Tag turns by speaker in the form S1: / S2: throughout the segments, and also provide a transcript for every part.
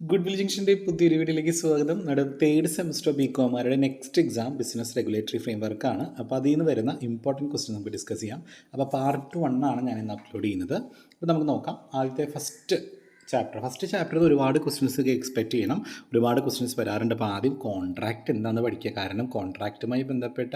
S1: Good will ജംഗ്ഷന്റെ പുതിയൊരു വീഡിയോയിലേക്ക് സ്വാഗതം. നമ്മുടെ third semester B കോമാരുടെ next exam business regulatory frame വർക്കാണ് അപ്പോൾ അതിൽ നിന്ന് വരുന്ന ഇമ്പോർട്ടന്റ് ക്വസ്റ്റ്യൻ നമുക്ക് ഡിസ്കസ് ചെയ്യാം. അപ്പോൾ പാർട്ട് വൺ ആണ് ഞാൻ ഇന്ന് അപ്ലോഡ് ചെയ്യുന്നത്. അപ്പോൾ നമുക്ക് നോക്കാം. ആദ്യത്തെ ഫസ്റ്റ് ചാപ്റ്റർ ഫസ്റ്റ് ചാപ്റ്ററിൽ ഒരുപാട് ക്വസ്റ്റ്യൻസ് എക്സ്പെക്ട് ചെയ്യണം. ഒരുപാട് ക്വസ്റ്റ്യൻസ് വരാറുണ്ട്. അപ്പോൾ ആദ്യം കോൺട്രാക്റ്റ് എന്താണെന്ന് പഠിക്കുക. കാരണം കോൺട്രാക്റ്റുമായി ബന്ധപ്പെട്ട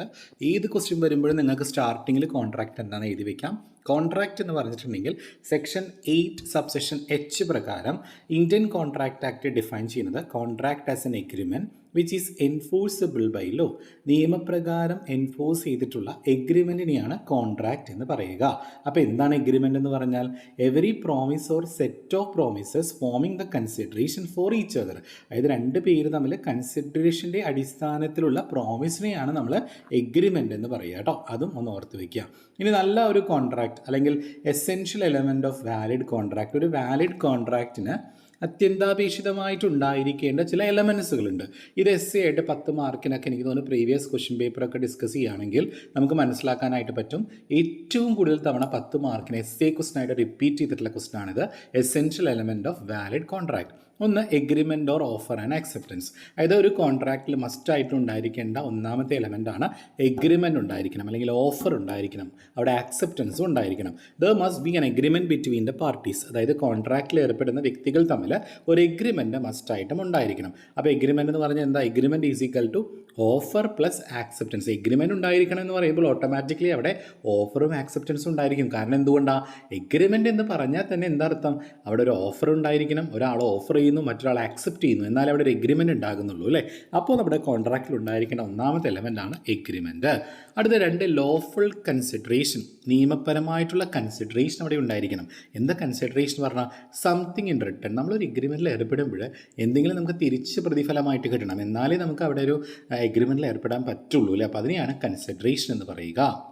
S1: ഏത് ക്വസ്റ്റ്യൻ വരുമ്പോഴും നിങ്ങൾക്ക് സ്റ്റാർട്ടിങ്ങിൽ കോൺട്രാക്റ്റ് എന്താണെന്ന് എഴുതി വെക്കാം. കോൺട്രാക്റ്റ് എന്ന് പറഞ്ഞിട്ടുണ്ടെങ്കിൽ സെക്ഷൻ എയ്റ്റ് സബ്സെക്ഷൻ എച്ച് പ്രകാരം ഇന്ത്യൻ കോൺട്രാക്ട് ആക്ട് ഡിഫൈൻ ചെയ്യുന്നത് contract as an agreement which is enforceable by law നിയമപ്രകാരം എൻഫോഴ്സ് ചെയ്തിട്ടുള്ള എഗ്രിമെന്റിനെയാണ് കോൺട്രാക്റ്റ് എന്ന് പറയുക. അപ്പോൾ എന്താണ് എഗ്രിമെന്റ് എന്ന് പറഞ്ഞാൽ every promise or set of promises forming the consideration for each other അതായത് രണ്ട് പേര് തമ്മിൽ കൺസിഡറേഷന്റെ അടിസ്ഥാനത്തിലുള്ള പ്രോമിസിനെയാണ് നമ്മൾ എഗ്രിമെന്റ് എന്ന് പറയുക കേട്ടോ. അതും ഒന്ന് ഓർത്ത് വയ്ക്കുക ഇനി നല്ല ഒരു കോൺട്രാക്ട് അല്ലെങ്കിൽ essential element of valid contract ഒരു വാലിഡ് കോൺട്രാക്റ്റിന് അത്യന്താപേക്ഷിതമായിട്ടുണ്ടായിരിക്കേണ്ട ചില എലമെൻസുകളുണ്ട് ഇത് എസ് എ ആയിട്ട് പത്ത് മാർക്കിനൊക്കെ എനിക്ക് തോന്നുന്നു പ്രീവിയസ് ക്വസ്റ്റ്യൻ പേപ്പറൊക്കെ ഡിസ്കസ് ചെയ്യുകയാണെങ്കിൽ നമുക്ക് മനസ്സിലാക്കാനായിട്ട് പറ്റും. ഏറ്റവും കൂടുതൽ തവണ പത്ത് മാർക്കിന് എസ് എ ക്വസ്റ്റൻ ആയിട്ട് റിപ്പീറ്റ് ചെയ്തിട്ടുള്ള ക്വസ്റ്റൻ ആണിത്. Essential element of valid contract ഒന്ന് agreement or offer and acceptance അതായത് ഒരു കോൺട്രാക്റ്റിൽ മസ്റ്റായിട്ട് ഉണ്ടായിരിക്കേണ്ട ഒന്നാമത്തെ എലമെന്റ് ആണ് എഗ്രിമെന്റ് ഉണ്ടായിരിക്കണം അല്ലെങ്കിൽ ഓഫർ ഉണ്ടായിരിക്കണം അവിടെ ആക്സെപ്റ്റൻസും ഉണ്ടായിരിക്കണം. There must be an agreement between the parties അതായത് കോൺട്രാക്റ്റിൽ ഏർപ്പെടുന്ന വ്യക്തികൾ തമ്മിൽ ഒരു എഗ്രിമെന്റ് മസ്റ്റായിട്ടും ഉണ്ടായിരിക്കണം. അപ്പോൾ എഗ്രിമെന്റ് എന്ന് പറഞ്ഞാൽ എന്താ? Agreement is equal to offer plus acceptance agreement ഉണ്ടായിരിക്കണം എന്ന് പറയുമ്പോൾ ഓട്ടോമാറ്റിക്കലി അവിടെ ഓഫറും ആക്സെപ്റ്റൻസും ഉണ്ടായിരിക്കും. കാരണം എന്തുകൊണ്ടാണ് എഗ്രിമെന്റ് എന്ന് പറഞ്ഞാൽ തന്നെ എന്താർത്ഥം അവിടെ ഒരു ഓഫർ ഉണ്ടായിരിക്കണം ഒരാൾ ഓഫർ മറ്റൊരാൾ ആക്സെപ്റ്റ് ചെയ്യുന്നു. എന്നാൽ അവിടെ ഒരു എഗ്രിമെന്റ് ഉണ്ടാകുന്നുള്ളൂ അല്ലേ? അപ്പോൾ നമ്മുടെ കോൺട്രാക്റ്റിൽ ഉണ്ടായിരിക്കേണ്ട ഒന്നാമത്തെ എലമെന്റാണ് എഗ്രിമെന്റ് അടുത്ത രണ്ട് ലോഫുൾ കൺസിഡറേഷൻ നിയമപരമായിട്ടുള്ള കൺസിഡറേഷൻ അവിടെ ഉണ്ടായിരിക്കണം. എന്താ കൺസിഡറേഷൻ പറഞ്ഞാൽ സംതിങ് ഇൻ റിട്ടേൺ നമ്മളൊരു എഗ്രിമെന്റിൽ ഏർപ്പെടുമ്പോൾ എന്തെങ്കിലും നമുക്ക് തിരിച്ച് പ്രതിഫലമായിട്ട് കിട്ടണം. എന്നാലേ നമുക്ക് അവിടെ ഒരു എഗ്രിമെന്റിൽ ഏർപ്പെടാൻ പറ്റുള്ളൂ അല്ലേ? അപ്പോൾ അതിനെയാണ് കൺസിഡറേഷൻ എന്ന് പറയുക.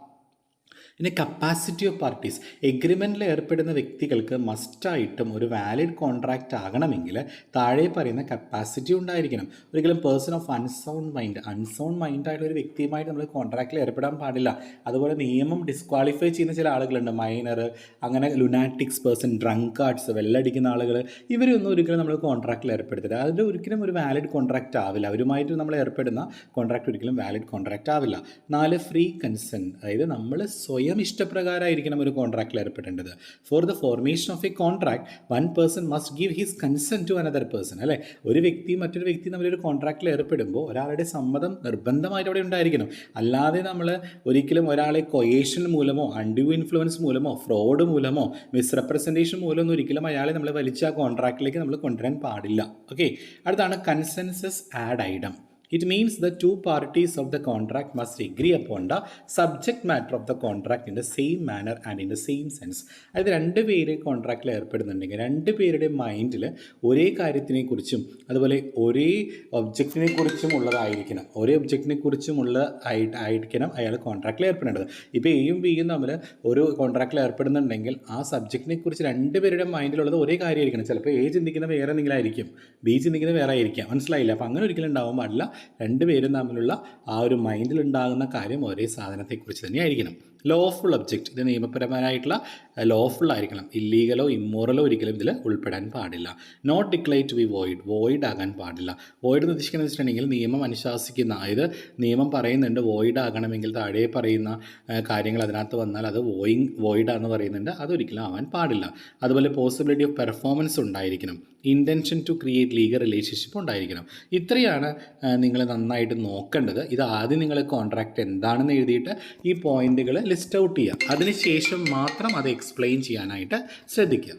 S1: ഇനി കപ്പാസിറ്റി ഓഫ് പാർട്ടീസ് എഗ്രിമെന്റിൽ ഏർപ്പെടുന്ന വ്യക്തികൾക്ക് മസ്റ്റായിട്ടും ഒരു വാലിഡ് കോൺട്രാക്റ്റ് ആകണമെങ്കിൽ താഴെ പറയുന്ന കപ്പാസിറ്റി ഉണ്ടായിരിക്കണം. ഒരിക്കലും person of unsound mind unsound മൈൻഡായിട്ടുള്ള ഒരു വ്യക്തിയുമായിട്ട് നമ്മൾ കോൺട്രാക്റ്റിൽ ഏർപ്പെടാൻ പാടില്ല. അതുപോലെ നിയമം ഡിസ്ക്വാളിഫൈ ചെയ്യുന്ന ചില ആളുകളുണ്ട്. മൈനർ അങ്ങനെ ലുനാറ്റിക്സ് പേഴ്സൺ ഡ്രങ്ക് ആർട്സ് വെള്ളടിക്കുന്ന ആളുകൾ ഇവരൊന്നും ഒരിക്കലും നമ്മൾ കോൺട്രാക്റ്റിൽ ഏർപ്പെടുത്തില്ല അതിന്റെ ഒരിക്കലും ഒരു വാലിഡ് കോൺട്രാക്റ്റ് ആവില്ല. അവരുമായിട്ട് നമ്മൾ ഏർപ്പെടുന്ന കോൺട്രാക്റ്റ് ഒരിക്കലും വാലിഡ് കോൺട്രാക്റ്റ് ആവില്ല. നാല് ഫ്രീ കൺസെന്റ് അതായത് നമ്മൾ സ്വയം ഇഷ്ടപ്രകാരമായിരിക്കണം ഒരു കോൺട്രാക്റ്റിൽ ഏർപ്പെടേണ്ടത്. For the formation of a contract one person must give his consent to another person അല്ലേ? ഒരു വ്യക്തി മറ്റൊരു വ്യക്തി തമ്മിലൊരു കോൺട്രാക്റ്റിൽ ഏർപ്പെടുമ്പോൾ ഒരാളുടെ സമ്മതം നിർബന്ധമായിട്ട് അവിടെ ഉണ്ടായിരിക്കണം. അല്ലാതെ നമ്മൾ ഒരിക്കലും ഒരാളെ കൊയേഷൻ മൂലമോ അൺഡ്യൂ ഇൻഫ്ലുവൻസ് മൂലമോ ഫ്രോഡ് മൂലമോ മിസ്റെപ്രസെന്റേഷൻ മൂലമൊന്നും ഒരിക്കലും അയാളെ നമ്മൾ വലിച്ച ആ കോൺട്രാക്റ്റിലേക്ക് നമ്മൾ കൊണ്ടുവരാൻ പാടില്ല. ഓക്കെ അടുത്താണ് consensus ad idem It means the two parties of the contract must agree upon the subject matter of the contract in the same manner and in the same sense. അതായത് രണ്ട് പേര് കോൺട്രാക്റ്റിൽ ഏർപ്പെടുന്നുണ്ടെങ്കിൽ രണ്ട് പേരുടെ മൈൻഡിൽ ഒരേ കാര്യത്തിനെ കുറിച്ചും അതുപോലെ ഒരേ ഒബ്ജക്റ്റിനെ കുറിച്ചും ഉള്ളതായിരിക്കണം. ഒരേ ഒബ്ജക്റ്റിനെ കുറിച്ചുമുള്ള ആയിരിക്കണം അയാൾ കോൺട്രാക്റ്റിൽ ഏർപ്പെടേണ്ടത് ഇപ്പോൾ എയും ബിയും തമ്മിൽ ഒരു കോൺട്രാക്റ്റിൽ ഏർപ്പെടുന്നുണ്ടെങ്കിൽ ആ സബ്ജക്റ്റിനെ കുറിച്ച് രണ്ട് പേരുടെ മൈൻഡിലുള്ളത് ഒരേ കാര്യമായിരിക്കണം. ചിലപ്പോൾ എ ചിന്തിക്കുന്ന വേറെ എന്തെങ്കിലും ആയിരിക്കും. ബി ചിന്തിക്കുന്നത് വേറെ ആയിരിക്കാം. മനസ്സിലായില്ല? അപ്പോൾ അങ്ങനെ ഒരിക്കലും ഉണ്ടാവാൻ പാടില്ല. രണ്ടുപേരും തമ്മിലുള്ള ആ ഒരു മൈൻഡിൽ ഉണ്ടാകുന്ന കാര്യം ഒരേ സാധനത്തെക്കുറിച്ച് തന്നെ ആയിരിക്കണം ലോഫുൾ ഒബ്ജക്റ്റ് ഇത് നിയമപരമായിട്ടുള്ള ലോഫുൾ ആയിരിക്കണം. ഇല്ലീഗലോ ഇമ്മോറലോ ഒരിക്കലും ഇതിൽ ഉൾപ്പെടാൻ പാടില്ല. Not declare to be void void ആകാൻ പാടില്ല. വോയിഡ് എന്ന് ഉദ്ദേശിക്കുന്നത് വെച്ചിട്ടുണ്ടെങ്കിൽ നിയമം അനുശാസിക്കുന്ന അതായത് നിയമം പറയുന്നുണ്ട് വോയിഡ് ആകണമെങ്കിൽ താഴെ പറയുന്ന കാര്യങ്ങൾ അതിനകത്ത് വന്നാൽ അത് വോയിങ് ആണെന്ന് പറയുന്നുണ്ട്. അതൊരിക്കലും ആവാൻ പാടില്ല. അതുപോലെ പോസിബിലിറ്റി ഓഫ് പെർഫോമൻസ് ഉണ്ടായിരിക്കണം. Intention to create legal relationship ഉണ്ടായിരിക്കണം. ഇത്രയാണ് നിങ്ങൾ നന്നായിട്ട് നോക്കേണ്ടത്. ഇത് ആദ്യം നിങ്ങൾ കോൺട്രാക്റ്റ് എന്താണെന്ന് എഴുതിയിട്ട് ഈ പോയിന്റുകൾ ലിസ്റ്റ് ഔട്ട് ചെയ്യുക. അതിനുശേഷം മാത്രം അത് എക്സ്പ്ലെയിൻ ചെയ്യാനായിട്ട് ശ്രദ്ധിക്കുക.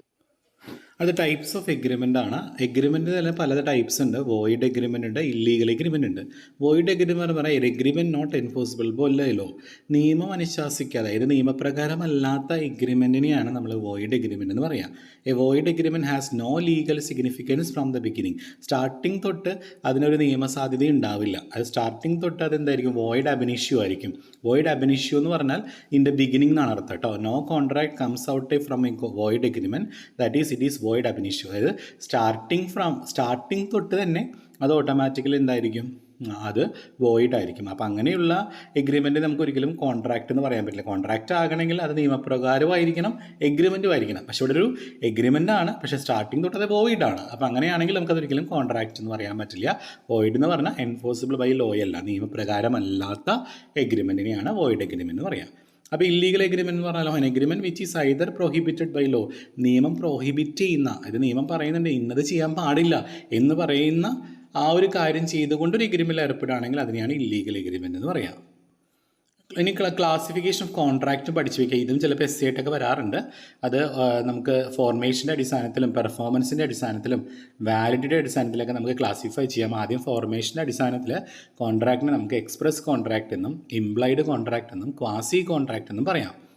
S1: അത് ടൈപ്സ് ഓഫ് എഗ്രിമെന്റ് ആണ്. എഗ്രിമെന്റ് തന്നെ പല ടൈപ്സ് ഉണ്ട്. വോയിഡ് എഗ്രിമെന്റ് ഉണ്ട് ഇല്ലീഗൽ എഗ്രിമെന്റ് ഉണ്ട്. വോയിഡ് എഗ്രിമെന്റ് എന്ന് പറഞ്ഞാൽ എഗ്രിമെന്റ് നോട്ട് എൻഫോഴ്സിബിൾ പോലെയല്ലോ നിയമം അനുശാസിക്കാതെ അതായത് നിയമപ്രകാരമല്ലാത്ത എഗ്രിമെന്റിനെയാണ് നമ്മൾ വോയിഡ് എഗ്രിമെന്റ് എന്ന് പറയാം. A void agreement has no legal significance from the beginning starting തൊട്ട് അതിനൊരു നിയമസാധ്യത ഉണ്ടാവില്ല. അത് സ്റ്റാർട്ടിങ് തൊട്ട് അതെന്തായിരിക്കും? വോയിഡ് അബിനിഷ്യൂ ആയിരിക്കും. വോയിഡ് അബിനിഷ്യൂ എന്ന് പറഞ്ഞാൽ ഇൻ ദ ബിഗിനിങ് എന്നാണ് അർത്ഥം കേട്ടോ. No contract comes out from a void agreement that is it is void ab initio അതായത് സ്റ്റാർട്ടിങ് ഫ്രം സ്റ്റാർട്ടിങ് തൊട്ട് തന്നെ അത് ഓട്ടോമാറ്റിക്കലി എന്തായിരിക്കും? അത് വോയിഡ് ആയിരിക്കും. അപ്പോൾ അങ്ങനെയുള്ള എഗ്രിമെന്റ് നമുക്ക് ഒരിക്കലും കോൺട്രാക്റ്റ് എന്ന് പറയാൻ പറ്റില്ല. കോൺട്രാക്റ്റ് ആകണമെങ്കിൽ അത് നിയമപ്രകാരമായിരിക്കണം എഗ്രിമെന്റും ആയിരിക്കണം. പക്ഷേ ഇവിടെ ഒരു എഗ്രിമെന്റ് ആണ് പക്ഷേ സ്റ്റാർട്ടിങ് തൊട്ടത് വോയിഡ് ആണ്. അപ്പോൾ അങ്ങനെയാണെങ്കിൽ നമുക്കതൊരിക്കലും കോൺട്രാക്റ്റ് എന്ന് പറയാൻ പറ്റില്ല. വോയിഡ് എന്ന് പറഞ്ഞാൽ എൻഫോഴ്സിബിൾ ബൈ ലോ അല്ല നിയമപ്രകാരമല്ലാത്ത എഗ്രിമെന്റിനെയാണ് വോയിഡ് എഗ്രിമെന്റ് എന്ന് പറയാം. അപ്പോൾ ഇല്ലീഗൽ എഗ്രിമെന്റ് എന്ന് പറഞ്ഞാലോ? An agreement which is either prohibited by law നിയമം പ്രോഹിബിറ്റ് ചെയ്യുന്ന ഇത് നിയമം പറയുന്നുണ്ട് ഇന്നത് ചെയ്യാൻ പാടില്ല എന്ന് പറയുന്ന ആ ഒരു കാര്യം ചെയ്തുകൊണ്ട് ഒരു എഗ്രിമെന്റിൽ ഏർപ്പെടുകയാണെങ്കിൽ അതിനെയാണ് ഇല്ലീഗൽ എഗ്രിമെന്റ് എന്ന് പറയാം. ഇനി ക്ലാസിഫിക്കേഷൻ ഓഫ് കോൺട്രാക്റ്റ് പഠിച്ചു വയ്ക്കുക ഇതും ചിലപ്പോൾ എസ് സി ആയിട്ടൊക്കെ വരാറുണ്ട്. അത് നമുക്ക് ഫോർമേഷന്റെ അടിസ്ഥാനത്തിലും പെർഫോമൻസിന്റെ അടിസ്ഥാനത്തിലും വാലിഡിറ്റിയുടെ അടിസ്ഥാനത്തിലൊക്കെ നമുക്ക് ക്ലാസിഫൈ ചെയ്യാം. ആദ്യം ഫോർമേഷന്റെ അടിസ്ഥാനത്തിൽ കോൺട്രാക്റ്റിനെ നമുക്ക് എക്സ്പ്രസ് കോൺട്രാക്റ്റ് എന്നും ഇംപ്ലൈഡ് കോൺട്രാക്റ്റ് എന്നും ക്വാസി കോൺട്രാക്റ്റ് എന്നും പറയാം.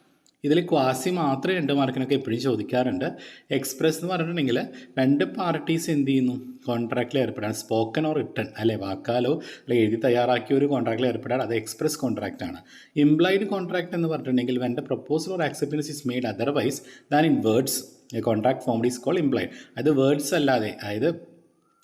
S1: ഇതിൽ ക്വാസി മാത്രമേ രണ്ട് മാർക്കിനൊക്കെ എപ്പോഴും ചോദിക്കാറുണ്ട്. എക്സ്പ്രസ് എന്ന് പറഞ്ഞിട്ടുണ്ടെങ്കിൽ രണ്ട് പാർട്ടീസ് എന്ത് ചെയ്യുന്നു? കോൺട്രാക്റ്റിൽ ഏർപ്പെടാൻ. സ്പോക്കൺ ഓർ റിട്ടൺ അല്ലെ? വാക്കാലോ അല്ലെങ്കിൽ എഴുതി തയ്യാറാക്കിയ ഒരു കോൺട്രാക്റ്റിൽ ഏർപ്പെടാൻ അത് എക്സ്പ്രസ് കോൺട്രാക്റ്റ് ആണ്. ഇംപ്ലൈഡ് കോൺട്രാക്റ്റ് എന്ന് പറഞ്ഞിട്ടുണ്ടെങ്കിൽ when the proposal or acceptance is made otherwise than in words contract form is call implied അത് വേർഡ്സ് അല്ലാതെ അതായത്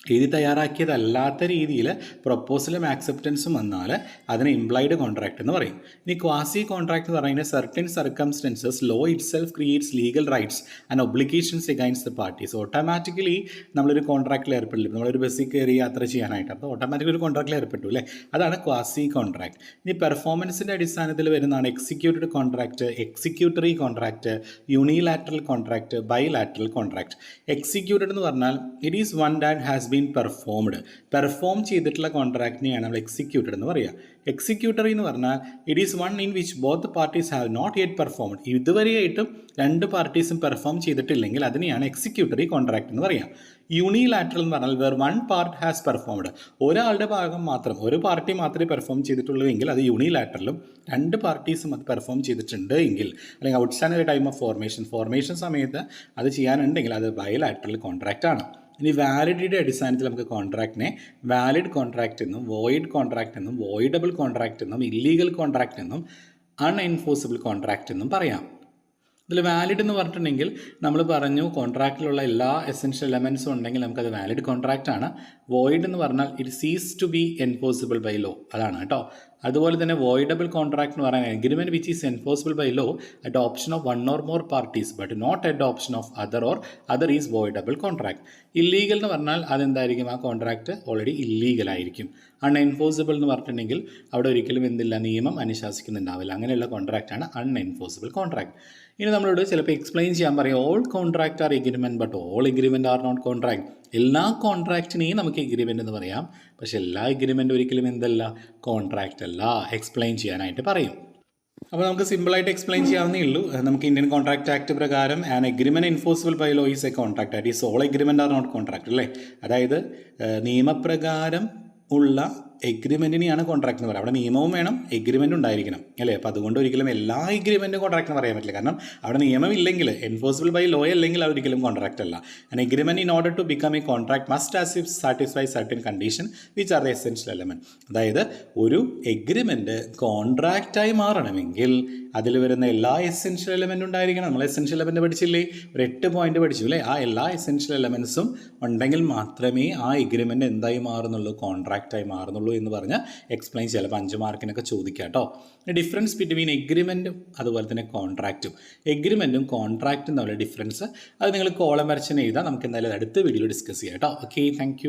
S1: എഴുതി തയ്യാറാക്കിയതല്ലാത്ത രീതിയിൽ പ്രപ്പോസലും ആക്സെപ്റ്റൻസും വന്നാൽ അതിനെ ഇംപ്ലൈഡ് കോൺട്രാക്ട് എന്ന് പറയും. ഇനി ക്വാസി കോൺട്രാക്ട് എന്ന് പറയുന്നത് certain circumstances law itself creates legal rights and obligations against the parties automatically നമ്മളൊരു കോൺട്രാക്റ്റിൽ ഏർപ്പെടില്ല നമ്മളൊരു ബസ്സിൽ കയറി യാത്ര ചെയ്യാനായിട്ട്. അപ്പോൾ ഓട്ടോമാറ്റിക്കലി ഒരു കോൺട്രാക്റ്റിൽ ഏർപ്പെട്ടു അല്ലേ? അതാണ് ക്വാസി കോൺട്രാക്ട് ഇനി പെർഫോമൻസിന്റെ അടിസ്ഥാനത്തിൽ വരുന്നതാണ് executed contract executory contract unilateral contract bilateral contract executed എന്ന് പറഞ്ഞാൽ it is one that has been performed perform ചെയ്തിട്ടുള്ള കോൺട്രാക്റ്റിനെയാണ് നമ്മൾ എക്സിക്യൂട്ടഡ് എന്ന് പറയുക എക്സിക്യൂട്ടറി എന്ന് പറഞ്ഞാൽ it is one in which both parties have not yet performed ഇതുവരെയായിട്ടും രണ്ട് പാർട്ടീസും പെർഫോം ചെയ്തിട്ടില്ലെങ്കിൽ അതിനെയാണ് എക്സിക്യൂട്ടറി കോൺട്രാക്ട് എന്ന് പറയുക യൂണിലാറ്ററൽ എന്ന് പറഞ്ഞാൽ where one part has performed ഒരാളുടെ ഭാഗം മാത്രം ഒരു പാർട്ടി മാത്രമേ പെർഫോം ചെയ്തിട്ടുള്ളൂ എങ്കിൽ അത് യൂണിലാറ്ററലും രണ്ട് പാർട്ടീസും അത് പെർഫോം ചെയ്തിട്ടുണ്ട് എങ്കിൽ അല്ലെങ്കിൽ outstand time of formation formation സമയത്ത് അത് ചെയ്യാനുണ്ടെങ്കിൽ അത് ബയലാറ്ററൽ കോൺട്രാക്റ്റ് ആണ്. ഇനി വാലിഡിറ്റിയുടെ അടിസ്ഥാനത്തിൽ നമുക്ക് കോൺട്രാക്റ്റിനെ വാലിഡ് കോൺട്രാക്റ്റ് എന്നും വോയിഡ് കോൺട്രാക്റ്റ് എന്നും വോയിഡബിൾ കോൺട്രാക്റ്റ് എന്നും ഇല്ലീഗൽ കോൺട്രാക്റ്റ് എന്നും അൺഎൻഫോഴ്സിബിൾ കോൺട്രാക്റ്റ് എന്നും പറയാം. ഇതിൽ വാലിഡ് എന്ന് പറഞ്ഞിട്ടുണ്ടെങ്കിൽ നമ്മൾ പറഞ്ഞു കോൺട്രാക്റ്റിലുള്ള എല്ലാ എസെൻഷ്യൽ എലമെൻസും ഉണ്ടെങ്കിൽ നമുക്കത് വാലിഡ് കോൺട്രാക്റ്റ് ആണ്. വോയിഡ് എന്ന് പറഞ്ഞാൽ it ceases to be enforceable by law അതാണ് കേട്ടോ. അതുപോലെ തന്നെ വോയിഡബിൾ കോൺട്രാക്ട് എന്ന് പറയുന്നത് agreement which is enforceable by law at option of one or more parties but not at option of other or other is voidable contract illegal എന്ന് പറഞ്ഞാൽ അതെന്തായിരിക്കും? ആ കോൺട്രാക്റ്റ് ഓൾറെഡി ഇല്ലീഗൽ ആയിരിക്കും. അൺഎൻഫോഴ്സിബിൾ എന്ന് പറഞ്ഞിട്ടുണ്ടെങ്കിൽ അവിടെ ഒരിക്കലും എന്തില്ല നിയമം അനുശാസിക്കുന്നുണ്ടാവില്ല. അങ്ങനെയുള്ള കോൺട്രാക്റ്റാണ് അൺഎൻഫോഴ്സിബിൾ കോൺട്രാക്ട് ഇനി നമ്മളോട് ചിലപ്പോൾ എക്സ്പ്ലെയിൻ ചെയ്യാൻ പറയും all contract are agreement but all agreement are not contract എല്ലാ കോൺട്രാക്റ്റിനെയും നമുക്ക് എഗ്രിമെന്റ് എന്ന് പറയാം. പക്ഷേ എല്ലാ എഗ്രിമെന്റ് ഒരിക്കലും എന്തല്ല കോൺട്രാക്റ്റ് അല്ല. എക്സ്പ്ലെയിൻ ചെയ്യാനായിട്ട് പറയും. അപ്പോൾ നമുക്ക് സിമ്പിളായിട്ട് എക്സ്പ്ലെയിൻ ചെയ്യാവുന്നേ ഉള്ളൂ. നമുക്ക് ഇന്ത്യൻ കോൺട്രാക്ട് ആക്ട് പ്രകാരം an agreement enforceable by law is a contract at is all agreement are not contract അല്ലേ? അതായത് നിയമപ്രകാരം ഉള്ള എഗ്രിമെന്റിനെയാണ് കോൺട്രാക്ട് എന്ന് പറയുന്നത് അവിടെ നിയമവും വേണം എഗ്രിമെന്റ് ഉണ്ടായിരിക്കണം അല്ലേ? അപ്പോൾ അതുകൊണ്ട് ഒരിക്കലും എല്ലാ എഗ്രിമെന്റും കോൺട്രാക്ട് എന്ന് പറയാൻ പറ്റില്ല. കാരണം അവിടെ നിയമം ഇല്ലെങ്കിൽ എൻഫോഴ്സിബിൾ ബൈ ലോ അല്ലെങ്കിൽ അത് ഒരിക്കലും കോൺട്രാക്ട് അല്ല. An agreement in order to become a contract must as if satisfy certain condition which are the essential element അതായത് ഒരു എഗ്രിമെന്റ് കോൺട്രാക്റ്റായി മാറണമെങ്കിൽ അതിൽ വരുന്ന എല്ലാ എസെൻഷ്യൽ എലമെന്റും ഉണ്ടായിരിക്കണം. നമ്മൾ എസെൻഷ്യൽ എലമെന്റ് പഠിച്ചില്ലേ? ഒരു എട്ട് പോയിന്റ് പഠിച്ചു അല്ലേ? ആ എല്ലാ എസെൻഷ്യൽ എലമെൻസും ഉണ്ടെങ്കിൽ മാത്രമേ ആ എഗ്രിമെന്റ് എന്തായി മാറുന്നുള്ളൂ കോൺട്രാക്റ്റായി മാറുന്നുള്ളൂ എന്ന് പറഞ്ഞ് എക്സ്പ്ലെയിൻ ചിലപ്പോൾ അഞ്ച് മാർക്കിനൊക്കെ ചോദിക്കാം കേട്ടോ. ഡിഫറൻസ് ബിറ്റ്വീൻ എഗ്രിമെന്റും അതുപോലെ തന്നെ കോൺട്രാക്റ്റും എഗ്രിമെന്റും കോൺട്രാക്റ്റും തമ്മിലുള്ള ഡിഫറൻസ് അത് നിങ്ങൾ കോളം വരച്ചിന് എഴുതാം. നമുക്ക് എന്തായാലും അടുത്ത വീഡിയോയിൽ ഡിസ്കസ് ചെയ്യാം കേട്ടോ. Okay thank